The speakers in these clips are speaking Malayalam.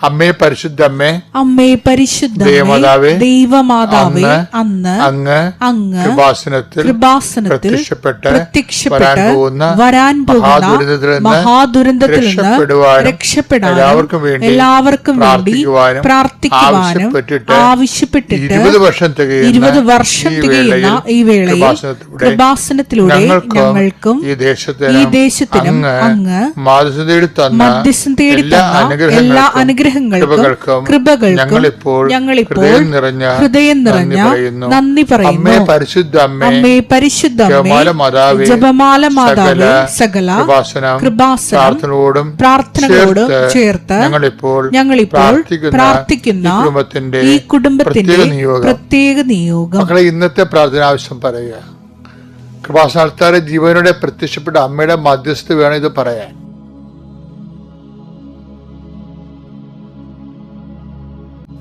അമ്മേ പരിശുദ്ധ അമ്മേ അമ്മേ പരിശുദ്ധ ദേവമാതാവേ ദൈവമാതാവേ അന്ന് അങ്ങ് അങ്ങ് കൃപാസനത്തിൽ കൃപാസനത്തിൽ പ്രത്യക്ഷപ്പെട്ട് വരാൻ പോകുന്ന വരാൻ പോകുന്ന നിന്ന് മഹാദുരന്തത്തിൽ നിന്ന് രക്ഷപ്പെടാൻ എല്ലാവർക്കും വേണ്ടി എല്ലാവർക്കും വേണ്ടി പ്രാർത്ഥിക്കുവാനും ആവശ്യപ്പെട്ടിട്ട് ഇരുപത് വർഷം ഇരുപത് വർഷം ഈ തികയുന്ന ഈ വേളയിൽ കൃപാസനത്തിലൂടെ ഞങ്ങൾക്കും ഈ ദേശത്തിനും അങ്ങ് മധ്യസ്ഥം തേടി തന്ന എല്ലാ എല്ലാ അനുഗ്രഹങ്ങൾക്കും കൃപകൾക്കും ഞങ്ങളിപ്പോൾ ഹൃദയം നിറഞ്ഞ നന്ദി പറയുന്നു. അമ്മേ പരിശുദ്ധ അമ്മേ അമ്മേ പരിശുദ്ധ ജപമാല മാതാവ് സകല കൃപാസനം പ്രാർത്ഥനകളോടും ചേർത്ത് ഞങ്ങളിപ്പോൾ ഞങ്ങളിപ്പോൾ പ്രാർത്ഥിക്കുന്ന ഈ കുടുംബത്തിന്റെ പ്രത്യേക നിയോഗം. മക്കളെ ഇന്നത്തെ പ്രാർത്ഥന ആവശ്യം പറയുക. കൃപാസനത്താരെ ജീവനോടെ പ്രത്യക്ഷപ്പെട്ട അമ്മയുടെ മധ്യസ്ഥ വേണം ഇത് പറയാൻ.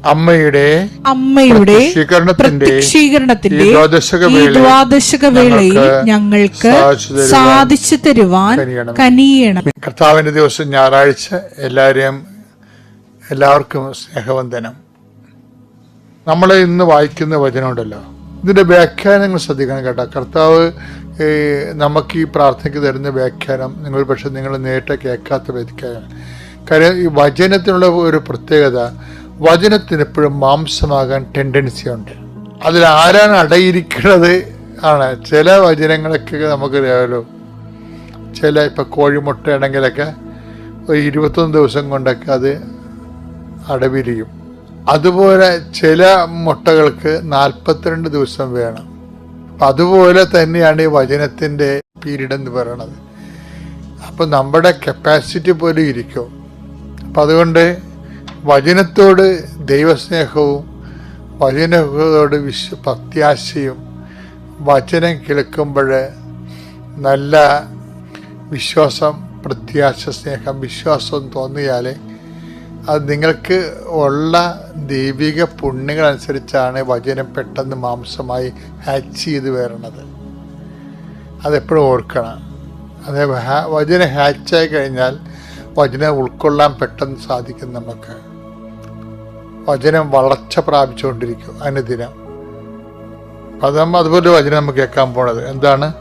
അമ്മയുടെ അമ്മയുടെ ദ്വാദശക വേളയിൽ ഞങ്ങൾക്ക് സാധിച്ചു തരുവാൻ കനിയണം. കർത്താവിന്റെ ദിവസം ഞായറാഴ്ച എല്ലാവരെയും എല്ലാവർക്കും സ്നേഹവന്ദനം. നമ്മൾ ഇന്ന് വായിക്കുന്ന വചനമുണ്ടല്ലോ ഇതിന്റെ വ്യാഖ്യാനങ്ങൾ ശ്രദ്ധിക്കണം കേട്ടോ. കർത്താവ് നമുക്ക് ഈ പ്രാർത്ഥനയ്ക്ക് തരുന്ന വ്യാഖ്യാനം നിങ്ങൾ പക്ഷെ നിങ്ങൾ നേരിട്ട് കേൾക്കാത്ത വ്യാഖ്യാനം. കാര്യം ഈ വചനത്തിനുള്ള ഒരു പ്രത്യേകത വചനത്തിന് എപ്പോഴും മാംസമാകാൻ ടെൻഡൻസി ഉണ്ട് അതിൽ ആരാണ് അടയിരിക്കുന്നത് ആണ്. ചില വചനങ്ങളൊക്കെ നമുക്കറിയാമല്ലോ. ചില ഇപ്പം കോഴിമുട്ടയാണെങ്കിലൊക്കെ ഒരു ഇരുപത്തൊന്ന് ദിവസം കൊണ്ടൊക്കെ അത് അടവിരിയും. അതുപോലെ ചില മുട്ടകൾക്ക് നാൽപ്പത്തിരണ്ട് ദിവസം വേണം. അതുപോലെ തന്നെയാണ് ഈ വചനത്തിന്റെ പീരീഡ് എന്ന് പറയണത്. അപ്പം നമ്മുടെ കപ്പാസിറ്റി പോലും ഇരിക്കും. അപ്പം അതുകൊണ്ട് വചനത്തോട് ദൈവസ്നേഹവും വചനത്തോട് വിശ്വ പ്രത്യാശയും വചനം കേൾക്കുമ്പോൾ നല്ല വിശ്വാസം പ്രത്യാശ സ്നേഹം വിശ്വാസം തോന്നിയാൽ അത് നിങ്ങൾക്ക് ഉള്ള ദൈവിക പുണ്യങ്ങളനുസരിച്ചാണ് വചനം പെട്ടെന്ന് മാംസമായി ഹാച്ച് ചെയ്ത് വരണത്. അതെപ്പോഴും ഓർക്കണം. അത് വചനം ഹാച്ചായി കഴിഞ്ഞാൽ വചനം ഉൾക്കൊള്ളാൻ പെട്ടെന്ന് സാധിക്കും നമുക്ക്. വചനം വളർച്ച പ്രാപിച്ചുകൊണ്ടിരിക്കും. അനുദിനം പതം അതുപോലെ വചനം നമുക്ക് കേൾക്കാൻ പോണത്. എന്താണ്?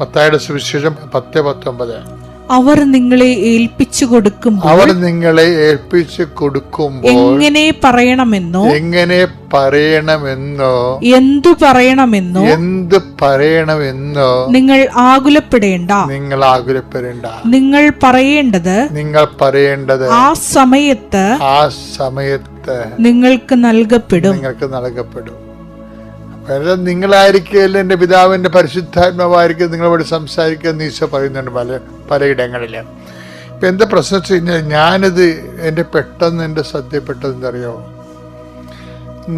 മത്തായുടെ സുവിശേഷം പത്ത് പത്തൊമ്പത്. അവർ നിങ്ങളെ ഏൽപ്പിച്ചു കൊടുക്കും അവർ നിങ്ങളെ ഏൽപ്പിച്ചു കൊടുക്കുമ്പോൾ എങ്ങനെ പറയണമെന്നോ? എങ്ങനെ പറയണമെന്നോ? എന്തു പറയണമെന്നോ? എന്ത് പറയണമെന്നോ? നിങ്ങൾ ആകുലപ്പെടേണ്ട. നിങ്ങൾ ആകുലപ്പെടേണ്ട. നിങ്ങൾ പറയേണ്ടത് നിങ്ങൾ പറയേണ്ടത് ആ സമയത്ത് ആ സമയത്ത് നിങ്ങൾക്ക് നൽകപ്പെടും. നിങ്ങൾക്ക് നൽകപ്പെടും. അതായത് നിങ്ങളായിരിക്കും എന്റെ പിതാവിന്റെ പരിശുദ്ധാത്മാവായിരിക്കും നിങ്ങളോട് സംസാരിക്കുക എന്ന് ഈശോ പറയുന്നുണ്ട് പല പലയിടങ്ങളിൽ ഇപ്പം എന്താ പ്രശ്നം വെച്ച് കഴിഞ്ഞാൽ ഞാനിത് എന്റെ പെട്ടെന്ന് എന്റെ ശ്രദ്ധയിൽപ്പെട്ടത് എന്തറിയോ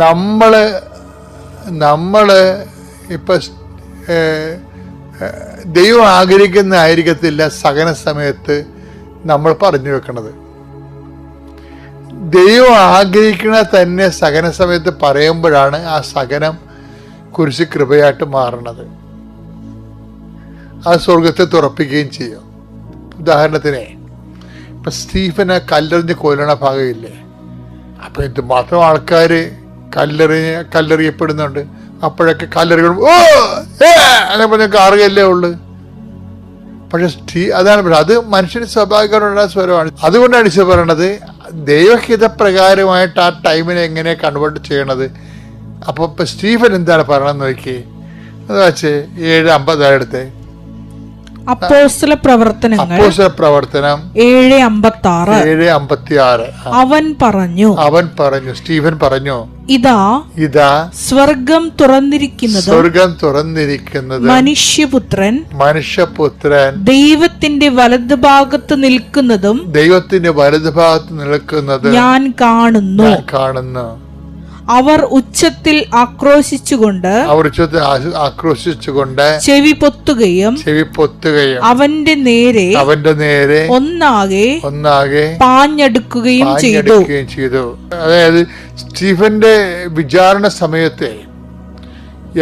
നമ്മൾ നമ്മൾ ഇപ്പം ദൈവം ആഗ്രഹിക്കുന്ന ആയിരിക്കത്തില്ല സഹന സമയത്ത് നമ്മൾ പറഞ്ഞു വെക്കണത്. ദൈവം ആഗ്രഹിക്കണ തന്നെ സഹന സമയത്ത് പറയുമ്പോഴാണ് ആ സഹനം കുരിശ് കൃപയായിട്ട് മാറണത്. ആ സ്വർഗത്തെ തുറപ്പിക്കുകയും ചെയ്യും. ഉദാഹരണത്തിന് ഇപ്പം സ്റ്റീഫനെ കല്ലെറിഞ്ഞ് കൊല്ലണ ഭാഗമില്ലേ? അപ്പം എന്തുമാത്രം ആൾക്കാർ കല്ലെറിഞ്ഞ് കല്ലെറിയപ്പെടുന്നുണ്ട്. അപ്പോഴൊക്കെ കല്ലെറികൾ ഓ ഏ! അങ്ങനെ പറഞ്ഞ കാറുകയല്ലേ ഉള്ളു. പക്ഷെ സ്റ്റീ അതാണ്. അത് മനുഷ്യന് സ്വാഭാവികമായിട്ടുള്ള സ്വരമാണ്. അതുകൊണ്ടാണ് ഈശോ പറയണത് ദൈവഹിതപ്രകാരമായിട്ട് ആ ടൈമിനെ എങ്ങനെ കൺവേർട്ട് ചെയ്യണത്? അപ്പോൾ ഇപ്പം സ്റ്റീഫൻ എന്താണ് പറയണമെന്ന് നോക്കി. അത് വെച്ച് ഏഴ് അമ്പതായിരത്തെ അപ്പോസ്തല പ്രവർത്തനങ്ങൾ അപ്പോസ പ്രവർത്തനം ഏഴ് അമ്പത്തി ആറ് ഏഴ് അമ്പത്തി ആറ് അവൻ പറഞ്ഞു അവൻ പറഞ്ഞു സ്റ്റീഫൻ പറഞ്ഞു ഇതാ ഇതാ സ്വർഗം തുറന്നിരിക്കുന്നത് സ്വർഗം തുറന്നിരിക്കുന്നത് മനുഷ്യപുത്രൻ മനുഷ്യപുത്രൻ ദൈവത്തിന്റെ വലതുഭാഗത്ത് നിൽക്കുന്നതും ദൈവത്തിന്റെ വലതുഭാഗത്ത് നിൽക്കുന്നതും ഞാൻ കാണുന്നു. കാണുന്നു. അവർ ഉച്ചത്തിൽ ആക്രോശിച്ചുകൊണ്ട് അവർ ഉച്ചത്തിൽ ആക്രോശിച്ചുകൊണ്ട് ചെവി പൊത്തുകയും ചെവി പൊത്തുകയും അവന്റെ നേരെ അവന്റെ നേരെ ഒന്നാകെ ഒന്നാകെ പാഞ്ഞെടുക്കുകയും ചെയ്തു. ചെയ്തു. അതായത് സ്റ്റീഫന്റെ വിചാരണ സമയത്തെ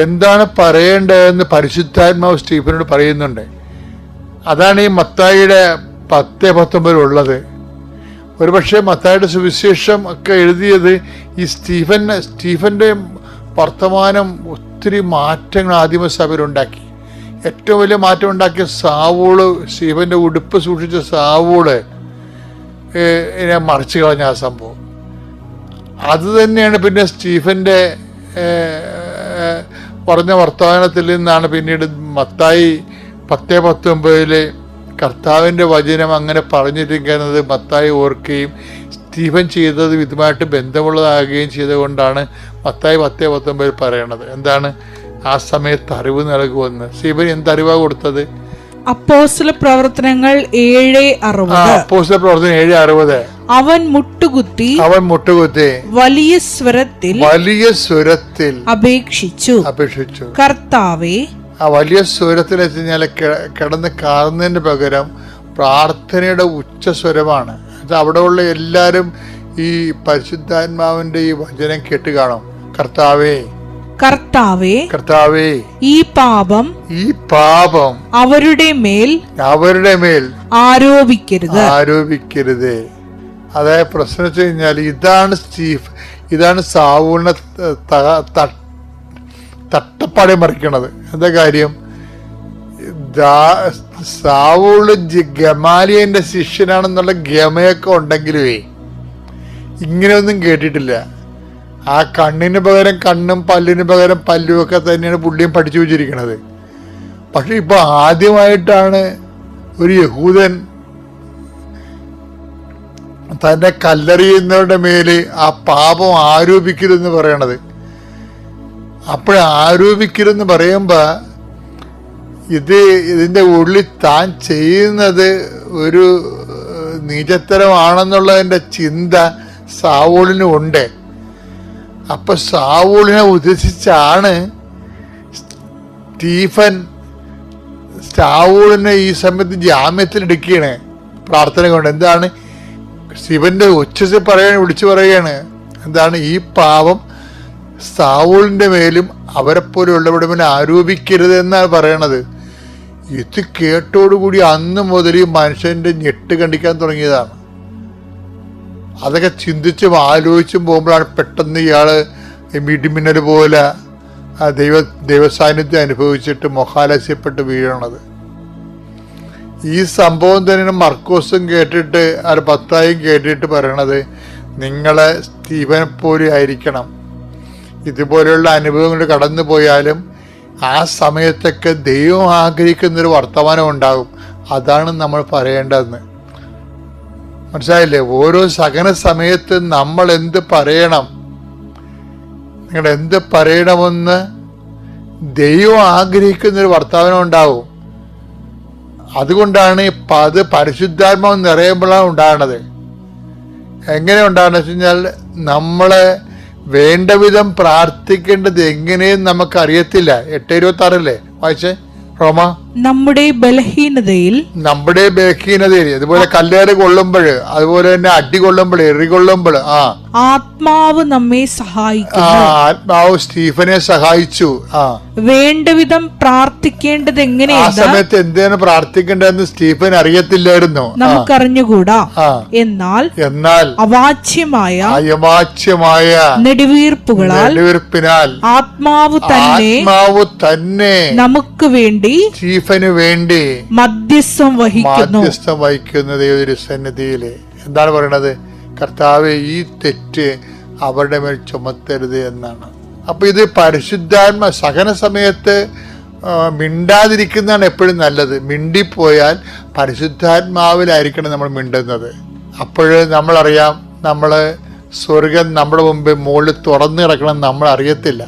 എന്താണ് പറയേണ്ടതെന്ന് പരിശുദ്ധാത്മാവ് സ്റ്റീഫനോട് പറയുന്നുണ്ട്. അതാണ് ഈ മത്തായിയുടെ പത്ത് പത്തൊമ്പതിലുള്ളത്. ഒരുപക്ഷെ മത്തായുടെ സുവിശേഷം ഒക്കെ എഴുതിയത് ഈ സ്റ്റീഫൻ സ്റ്റീഫന്റെ വർത്തമാനം ഒത്തിരി മാറ്റങ്ങൾ ആദിമസഭയിലുണ്ടാക്കി ഏറ്റവും വലിയ മാറ്റം ഉണ്ടാക്കിയ സാവൂൾ സ്റ്റീഫന്റെ ഉടുപ്പ് സൂക്ഷിച്ച സാവൂൾ എന്നെ മറിച്ചു കളഞ്ഞ ആ സംഭവം. അത് തന്നെയാണ് പിന്നെ സ്റ്റീഫന്റെ പറഞ്ഞ വർത്തമാനത്തിൽ നിന്നാണ് പിന്നീട് മത്തായി പത്ത് പത്തൊമ്പതിൽ കർത്താവിന്റെ വചനം അങ്ങനെ പറഞ്ഞിരിക്കുന്നത് മത്തായി ഓർക്കുകയും സ്റ്റീഫൻ ചെയ്തത് ഇതുമായിട്ട് ബന്ധമുള്ളതാകുകയും ചെയ്തുകൊണ്ടാണ് മത്തായി പത്ത് പത്തൊമ്പതിൽ പറയണത്. എന്താണ്? ആ സമയത്ത് അറിവ് നൽകുമെന്ന്. സ്റ്റീഫൻ എന്തറിവാ കൊടുത്തത്? അപ്പോസ്റ്റല പ്രവർത്തനങ്ങൾ ഏഴ് അറുപത്. അപ്പോസ്റ്റല പ്രവർത്തനം ഏഴ് അറുപത്. അവൻ മുട്ടുകുത്തി അവൻ മുട്ടുകുത്തി വലിയ സ്വരത്തിൽ വലിയ സ്വരത്തിൽ അപേക്ഷിച്ചു. അപേക്ഷിച്ചു. കർത്താവേ ആ വലിയ സ്വരത്തിലെത്തി കഴിഞ്ഞാൽ കിടന്ന് കാറുന്നതിന് പകരം പ്രാർത്ഥനയുടെ ഉച്ചസ്വരമാണ് അത് അവിടെയുള്ള എല്ലാവരും ഈ പരിശുദ്ധാത്മാവിന്റെ ഈ വചനം കേട്ട് കാണും. കർത്താവേ. കർത്താവേ കർത്താവേ. ഈ പാപം ഈ പാപം അവരുടെ മേൽ അവരുടെ മേൽ ആരോപിക്കരുത്. ആരോപിക്കരുത്. അതായത് പ്രശ്നം വെച്ച് കഴിഞ്ഞാൽ ഇതാണ് സ്റ്റീഫ് ഇതാണ് സാവൂണ ത- ത- തട്ടപ്പാടെ മറിക്കണത്. എന്താ കാര്യം? സാവൂൾ ഗമാലിയന്റെ ശിഷ്യനാണെന്നുള്ള ഗമയൊക്കെ ഉണ്ടെങ്കിലുവേ ഇങ്ങനെയൊന്നും കേട്ടിട്ടില്ല. ആ കണ്ണിന് പകരം കണ്ണും പല്ലിന് പകരം പല്ലും ഒക്കെ തന്നെയാണ് പുള്ളിയും പഠിച്ചു വെച്ചിരിക്കണത്. പക്ഷെ ഇപ്പൊ ആദ്യമായിട്ടാണ് ഒരു യഹൂദൻ തന്നെ കല്ലെറിയുന്നവരുടെ മേൽ ആ പാപം ആരോപിക്കരുതെന്ന് പറയണത്. അപ്പോൾ ആരോപിക്കരുതെന്ന് പറയുമ്പോൾ ഇത് ഇതിന്റെ ഉള്ളിൽ താൻ ചെയ്യുന്നത് ഒരു നിജത്തരമാണെന്നുള്ളതിന്റെ ചിന്ത സാവൂളിനും ഉണ്ട്. അപ്പൊ സാവൂളിനെ ഉദ്ദേശിച്ചാണ് സ്റ്റീഫൻ സാവൂളിനെ ഈ സമയത്ത് ജാമ്യത്തിൽ എടുക്കുകയാണ്. പ്രാർത്ഥന കൊണ്ട് എന്താണ്? ശിവന്റെ ഉച്ചത്തിൽ പറയാണ് വിളിച്ചു പറയുകയാണ്. എന്താണ്? ഈ പാവം സാവൂളിന്റെ മേലും അവരെ പോലെയുള്ളവരുടെ മേലും ആരോപിക്കരുത് എന്നാണ് പറയണത്. ഇത് കേട്ടോടുകൂടി അന്ന് മുതൽ മനുഷ്യന്റെ ഞെട്ട് കണ്ടിക്കാൻ തുടങ്ങിയതാണ്. അതൊക്കെ ചിന്തിച്ചും ആലോചിച്ചും പോകുമ്പോഴാണ് പെട്ടെന്ന് ഇയാൾ മിടിമിന്നൽ പോലെ ദൈവ ദൈവസാന്നിധ്യം അനുഭവിച്ചിട്ട് മൊഹാലസ്യപ്പെട്ട് വീഴണത്. ഈ സംഭവം തന്നെ മർക്കോസും കേട്ടിട്ട് ആ പത്തായും കേട്ടിട്ട് പറയണത് നിങ്ങളെ സ്റ്റീവനെ ആയിരിക്കണം. ഇതുപോലെയുള്ള അനുഭവങ്ങൾ കടന്നു പോയാലും ആ സമയത്തൊക്കെ ദൈവം ആഗ്രഹിക്കുന്നൊരു വർത്തമാനം ഉണ്ടാകും. അതാണ് നമ്മൾ പറയേണ്ടതെന്ന്. മനസ്സിലായില്ലേ? ഓരോ സഹന സമയത്ത് നമ്മൾ എന്ത് പറയണം? നിങ്ങൾ എന്ത് പറയണമെന്ന് ദൈവം ആഗ്രഹിക്കുന്നൊരു വർത്തമാനം ഉണ്ടാവും അതുകൊണ്ടാണ് അത് പരിശുദ്ധാത്മാവ് നിറയുമ്പോഴാണ് ഉണ്ടാകുന്നത് എങ്ങനെ ഉണ്ടാകുന്നത് വെച്ച് കഴിഞ്ഞാൽ നമ്മളെ വേണ്ട വിധം പ്രാർത്ഥിക്കേണ്ടത് എങ്ങനെയും നമുക്ക് അറിയത്തില്ല എട്ട് ഇരുപത്തി ആറല്ലേ വായിച്ചേ. റോമ. നമ്മുടെ ബലഹീനതയിൽ നമ്മുടെ ബലഹീനതയിൽ അതുപോലെ കല്ലേറ് കൊള്ളുമ്പോൾ അതുപോലെ തന്നെ അടി കൊള്ളുമ്പോൾ എറി കൊള്ളുമ്പോൾ ആ. ആത്മാവ് നമ്മെ ആ സഹായിക്കുന്നു. ആത്മാവ് സ്റ്റീഫനെ സഹായിച്ചു ആ. വേണ്ടവിധം പ്രാർത്ഥിക്കേണ്ടത് ആ സമയത്ത് എന്തിനാണ് പ്രാർത്ഥിക്കേണ്ടതെന്ന് സ്റ്റീഫൻ അറിയത്തില്ലായിരുന്നു നമുക്കറിഞ്ഞുകൂടാ? എന്നാൽ എന്നാൽ അവാച്യമായ അയവാച്യമായ നെടുവീർപ്പുകളാൽ നെടുവീർപ്പിനാൽ ആത്മാവ് തന്നെ ആത്മാവ് തന്നെ നമുക്ക് വേണ്ടി സ്റ്റീഫന് വേണ്ടി മധ്യസ്ഥം വഹിക്കുന്നു. മധ്യസ്ഥം വഹിക്കുന്ന ദൈവത്തിന്റെ സന്നിധിയിൽ എന്താണ് പറയണത്? കർത്താവ് ഈ തെറ്റ് അവരുടെ മേൽ ചുമത്തരുത് എന്നാണ്. അപ്പൊ ഇത് പരിശുദ്ധാത്മ സഹന സമയത്ത് മിണ്ടാതിരിക്കുന്നതാണ് എപ്പോഴും നല്ലത്. മിണ്ടിപ്പോയാൽ പരിശുദ്ധാത്മാവിലായിരിക്കണം നമ്മൾ മിണ്ടുന്നത്. അപ്പോൾ നമ്മളറിയാം നമ്മൾ സ്വർഗം നമ്മുടെ മുമ്പ് മുകളിൽ തുറന്നു കിടക്കണം നമ്മൾ അറിയത്തില്ല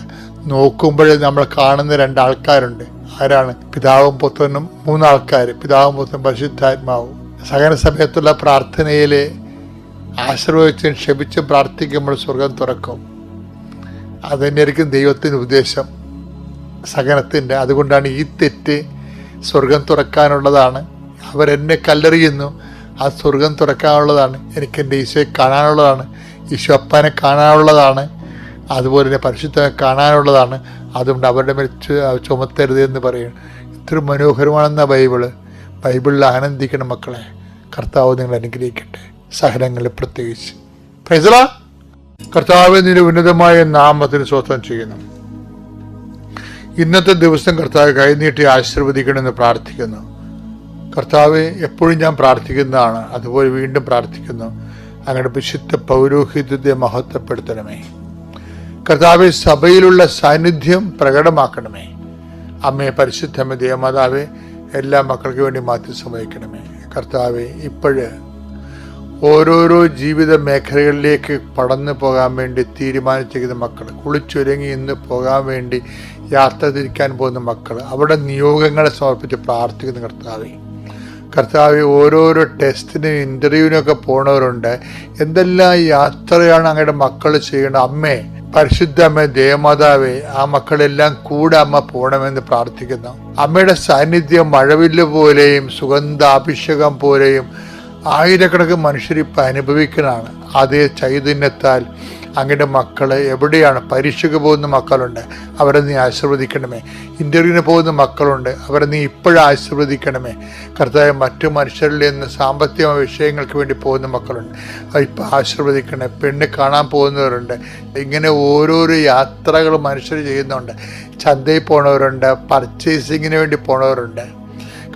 നോക്കുമ്പോൾ നമ്മൾ കാണുന്ന രണ്ടാൾക്കാരുണ്ട്. ആരാണ്? പിതാവും പുത്രനും മൂന്നാൾക്കാർ പിതാവും പുത്രനും പരിശുദ്ധാത്മാവും. സഹന സമയത്തുള്ള പ്രാർത്ഥനയിൽ ആശ്രയിച്ചും ക്ഷമിച്ചും പ്രാർത്ഥിക്കുമ്പോൾ സ്വർഗം തുറക്കും. അതുതന്നെയായിരിക്കും ദൈവത്തിന്റെ ഉദ്ദേശം. സഹനത്തിന്റെ അതുകൊണ്ടാണ് ഈ തെറ്റ് സ്വർഗം തുറക്കാനുള്ളതാണ്. അവരെന്നെ കല്ലെറിയുന്നു. ആ സ്വർഗം തുറക്കാനുള്ളതാണ്. എനിക്ക് എന്റെ ഈശോയെ കാണാനുള്ളതാണ്. ഈശോ അപ്പനെ കാണാനുള്ളതാണ്. അതുപോലെ തന്നെ പരിശുദ്ധനെ കാണാനുള്ളതാണ്. അതുകൊണ്ട് അവരുടെ മേൽ ചുമത്തരുത് എന്ന് പറയും. ഇത്ര മനോഹരമാണെന്ന ബൈബിൾ. ബൈബിളിൽ ആനന്ദിക്കണം മക്കളെ. കർത്താവ് നിങ്ങൾ അനുഗ്രഹിക്കട്ടെ. സഹനങ്ങളിൽ പ്രത്യേകിച്ച്. ഫൈസല കർത്താവ് നിന്റെ ഉന്നതമായ നാമത്തിന് സ്വത്വം ചെയ്യുന്നു. ഇന്നത്തെ ദിവസം കർത്താവ് കൈനീട്ടി ആശീർവദിക്കണമെന്ന് പ്രാർത്ഥിക്കുന്നു. കർത്താവ് എപ്പോഴും ഞാൻ പ്രാർത്ഥിക്കുന്നതാണ്. അതുപോലെ വീണ്ടും പ്രാർത്ഥിക്കുന്നു. അങ്ങയുടെ വിശുദ്ധ പൗരോഹിത്യത്തെ മഹത്വപ്പെടുത്തണമേ. കർത്താവ് സഭയിലുള്ള സാന്നിധ്യം പ്രകടമാക്കണമേ. അമ്മയെ പരിശുദ്ധമേ ദേവമാതാവേ എല്ലാ മക്കൾക്ക് വേണ്ടി മാറ്റി സമയക്കണമേ കർത്താവെ ഇപ്പോഴ് ഓരോരോ ജീവിത മേഖലകളിലേക്ക് പടന്നു പോകാൻ വേണ്ടി തീരുമാനിച്ചിരിക്കുന്ന മക്കൾ കുളിച്ചൊരുങ്ങി ഇന്ന് പോകാൻ വേണ്ടി യാത്ര തിരിക്കാൻ പോകുന്ന മക്കൾ അവിടെ നിയോഗങ്ങളെ സമർപ്പിച്ച് പ്രാർത്ഥിക്കുന്ന കർത്താവെ. കർത്താവ് ഓരോരോ ടെസ്റ്റിനും ഇന്റർവ്യൂവിനൊക്കെ പോണവരുണ്ട്. എന്തെല്ലാം യാത്രയാണ് അങ്ങയുടെ മക്കൾ ചെയ്യേണ്ടത് അമ്മേ പരിശുദ്ധ അമ്മ ദേവമാതാവേ ആ മക്കളെല്ലാം കൂടെ അമ്മ പോണമെന്ന് പ്രാർത്ഥിക്കുന്നു. അമ്മയുടെ സാന്നിധ്യം മഴവില്ല് പോലെയും സുഗന്ധാഭിഷേകം പോലെയും ആയിരക്കണക്കിന് മനുഷ്യരിപ്പം അനുഭവിക്കുന്നതാണ് അതേ ചൈതന്യത്താൽ അങ്ങയുടെ മക്കൾ എവിടെയാണ്? പരീക്ഷയ്ക്ക് പോകുന്ന മക്കളുണ്ട്. അവരെ നീ ആശീർവദിക്കണമേ. ഇന്റർവ്യൂവിന് പോകുന്ന മക്കളുണ്ട്. അവരെ നീ ഇപ്പോഴും ആശീർവദിക്കണമേ. കർത്താവ് മറ്റു മനുഷ്യരിൽ നിന്ന് സാമ്പത്തിക വിഷയങ്ങൾക്ക് വേണ്ടി പോകുന്ന മക്കളുണ്ട്. ഇപ്പം ആശീർവദിക്കണേ പെണ്ണ് കാണാൻ പോകുന്നവരുണ്ട്. ഇങ്ങനെ ഓരോരോ യാത്രകൾ മനുഷ്യർ ചെയ്യുന്നുണ്ട്. ചന്തയിൽ പോണവരുണ്ട്. പർച്ചേസിങ്ങിന് വേണ്ടി പോണവരുണ്ട്.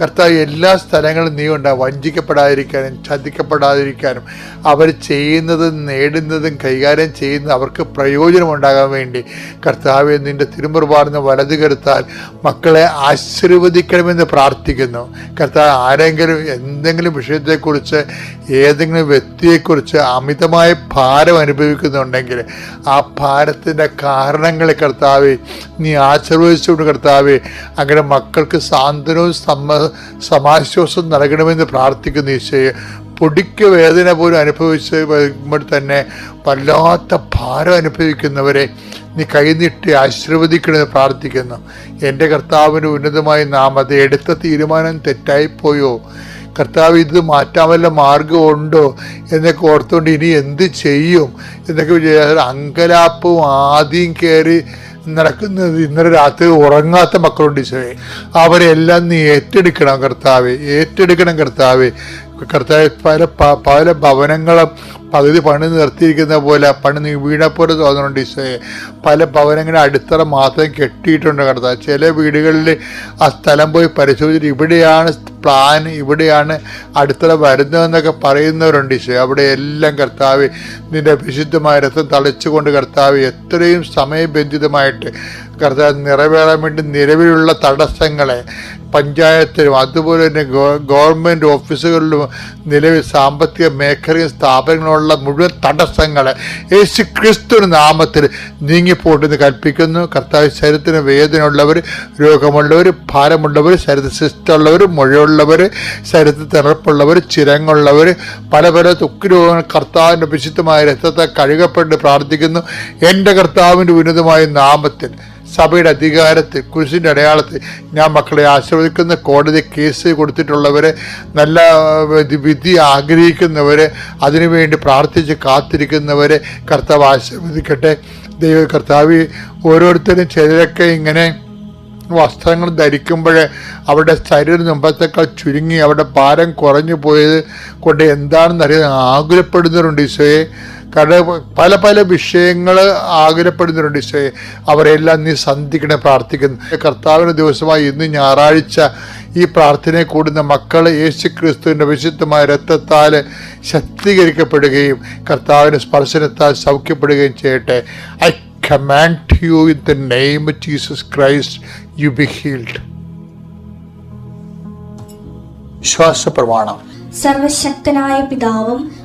കർത്താവ് എല്ലാ സ്ഥലങ്ങളും നീ ഉണ്ട് വഞ്ചിക്കപ്പെടാതിരിക്കാനും ചതിക്കപ്പെടാതിരിക്കാനും. അവർ ചെയ്യുന്നതും നേടുന്നതും കൈകാര്യം ചെയ്യുന്ന അവർക്ക് പ്രയോജനമുണ്ടാകാൻ വേണ്ടി. കർത്താവ് നിന്റെ തിരുമുറുപാടുന്ന വലത് കരുത്താൽ മക്കളെ ആശീർവദിക്കണമെന്ന് പ്രാർത്ഥിക്കുന്നു. കർത്താവ് ആരെങ്കിലും എന്തെങ്കിലും വിഷയത്തെക്കുറിച്ച് ഏതെങ്കിലും വ്യക്തിയെക്കുറിച്ച് അമിതമായ ഭാരം അനുഭവിക്കുന്നുണ്ടെങ്കിൽ ആ ഭാരത്തിന്റെ കാരണങ്ങളെ കർത്താവ് നീ ആശീർവദിച്ചുകൊണ്ട് കർത്താവ് അങ്ങനെ മക്കൾക്ക് സാന്ത്വനവും സമ്മ സമാശ്വാസം നൽകണമെന്ന് പ്രാർത്ഥിക്കുന്ന ഈശോയെ പൊടിക്ക് വേദന പോലും അനുഭവിച്ച് വരുമ്പോൾ തന്നെ വല്ലാത്ത ഭാരം അനുഭവിക്കുന്നവരെ നീ കൈനീട്ടി ആശീർവദിക്കണമെന്ന് പ്രാർത്ഥിക്കുന്നു. എന്റെ കർത്താവിന് ഉന്നതമായി നാം അത് എടുത്ത തീരുമാനം തെറ്റായിപ്പോയോ? കർത്താവ് ഇത് മാറ്റാൻ വല്ല മാർഗമുണ്ടോ? എന്നൊക്കെ ഓർത്തുകൊണ്ട് ഇനി എന്ത് ചെയ്യും? എന്നൊക്കെ വിചാരിച്ചാൽ അങ്കലാപ്പും ആദ്യം കയറി നടക്കുന്നത് ഇന്നലെ രാത്രി ഉറങ്ങാത്ത മക്കളുണ്ട് ഈശോയെ. അവരെല്ലാം നീ ഏറ്റെടുക്കണം കർത്താവ് ഏറ്റെടുക്കണം കർത്താവ്. കർത്താവ് പല പല ഭവനങ്ങളും പകുതി പണി നിർത്തിയിരിക്കുന്ന പോലെ പണി നീ വീണപ്പോലെ തോന്നുന്നുണ്ട് ഈശോയെ. പല ഭവനങ്ങളും അടിത്തറ മാത്രം കെട്ടിയിട്ടുണ്ട് കടത്ത ചില വീടുകളിൽ ആ സ്ഥലം പോയി പരിശോധിച്ചിട്ട് ഇവിടെയാണ് പ്ലാൻ ഇവിടെയാണ് അടിത്തറ വരുന്നതെന്നൊക്കെ പറയുന്നവരുണ്ട് ഈശോ അവിടെ എല്ലാം കർത്താവ് നിന്റെ വിശുദ്ധമായ രസം തളിച്ചുകൊണ്ട് കർത്താവ് എത്രയും സമയബന്ധിതമായിട്ട് കർത്താവ് നിറവേറാൻ വേണ്ടി നിലവിലുള്ള തടസ്സങ്ങളെ പഞ്ചായത്തിലും അതുപോലെ തന്നെ ഗവൺമെന്റ് ഓഫീസുകളിലും നിലവിൽ സാമ്പത്തിക മേഖലയും സ്ഥാപനങ്ങളുള്ള മുഴുവൻ തടസ്സങ്ങൾ യേശു ക്രിസ്തുവിന് നാമത്തിൽ നീങ്ങിപ്പോട്ടെന്ന് കൽപ്പിക്കുന്നു. കർത്താവ് ശരീരത്തിന് വേദനയുള്ളവർ രോഗമുള്ളവർ ഭാരമുള്ളവർ ശരീര സിസ്റ്റുള്ളവർ മുഴയുള്ളവർ ശരീരത്തിൽ തിറപ്പുള്ളവർ ചിരങ്ങുള്ളവർ പല പല തുക്ക് രോഗങ്ങൾ കർത്താവിന്റെ വിശുദ്ധമായ രക്തത്തെ കഴുകപ്പെട്ട് പ്രാർത്ഥിക്കുന്നു. എന്റെ കർത്താവിന്റെ ഉന്നതമായ നാമത്തിൽ സഭയുടെ അധികാരത്തിൽ കുരിശിന്റെ അടയാളത്തിൽ ഞാൻ മക്കളെ ആശീർവദിക്കുന്ന കോടതി കേസ് കൊടുത്തിട്ടുള്ളവരെ നല്ല വിധി- ആഗ്രഹിക്കുന്നവരെ അതിനുവേണ്ടി പ്രാർത്ഥിച്ച് കാത്തിരിക്കുന്നവരെ കർത്താവ് ആശീർവദിക്കട്ടെ. ദൈവ കർത്താവ് ഓരോരുത്തരും ചിലരൊക്കെ ഇങ്ങനെ വസ്ത്രങ്ങൾ ധരിക്കുമ്പോൾ അവരുടെ ശരീരം മുമ്പത്തേക്കാൾ ചുരുങ്ങി അവരുടെ ഭാരം കുറഞ്ഞു പോയത് കൊണ്ട് എന്താണെന്ന് അറിയാൻ ആകുലപ്പെടുന്നവരുണ്ട് ഈശോയെ. കാരണം പല പല വിഷയങ്ങൾ ആകുലപ്പെടുന്നവരുണ്ട് ഈശോയെ. അവരെല്ലാം നീ സന്ധിക്കണേ പ്രാർത്ഥിക്കുന്നു. കർത്താവിന്റെ ദിവസമായി ഇന്ന് ഞായറാഴ്ച ഈ പ്രാർത്ഥനയെ കൂടുന്ന മക്കൾ യേശു ക്രിസ്തുവിന്റെ വിശുദ്ധമായ രക്തത്താൽ ശക്തീകരിക്കപ്പെടുകയും കർത്താവിന്റെ സ്പർശനത്താൽ സൗഖ്യപ്പെടുകയും ചെയ്യട്ടെ. I command you in the name of Jesus Christ you be healed വിശ്വാസ പ്രമാണം സർവശക്തനായ പിതാവും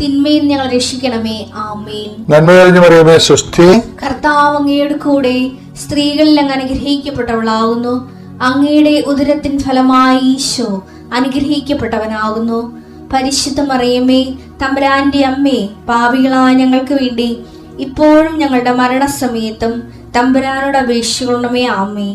തിന്മയിൽ ഞങ്ങൾ രക്ഷിക്കണമേ. ആമേൻ. നന്മ കഴിഞ്ഞു പറയുമേ സുസ്ഥി കർത്താവ് അങ്ങയുടെ കൂടെ സ്ത്രീകളിൽ അങ്ങ് അനുഗ്രഹിക്കപ്പെട്ടവളാകുന്നു. അങ്ങയുടെ ഉദരത്തിൻ ഫലമായി ഈശോ അനുഗ്രഹിക്കപ്പെട്ടവനാകുന്നു. പരിശുദ്ധ മറിയമ്മേ തമ്പുരാന്റെ അമ്മേ പാപികളായ ഞങ്ങൾക്ക് വേണ്ടി ഇപ്പോഴും ഞങ്ങളുടെ മരണസമയത്തും തമ്പുരാനോട് അപേക്ഷിക്കണമേ. ആമേ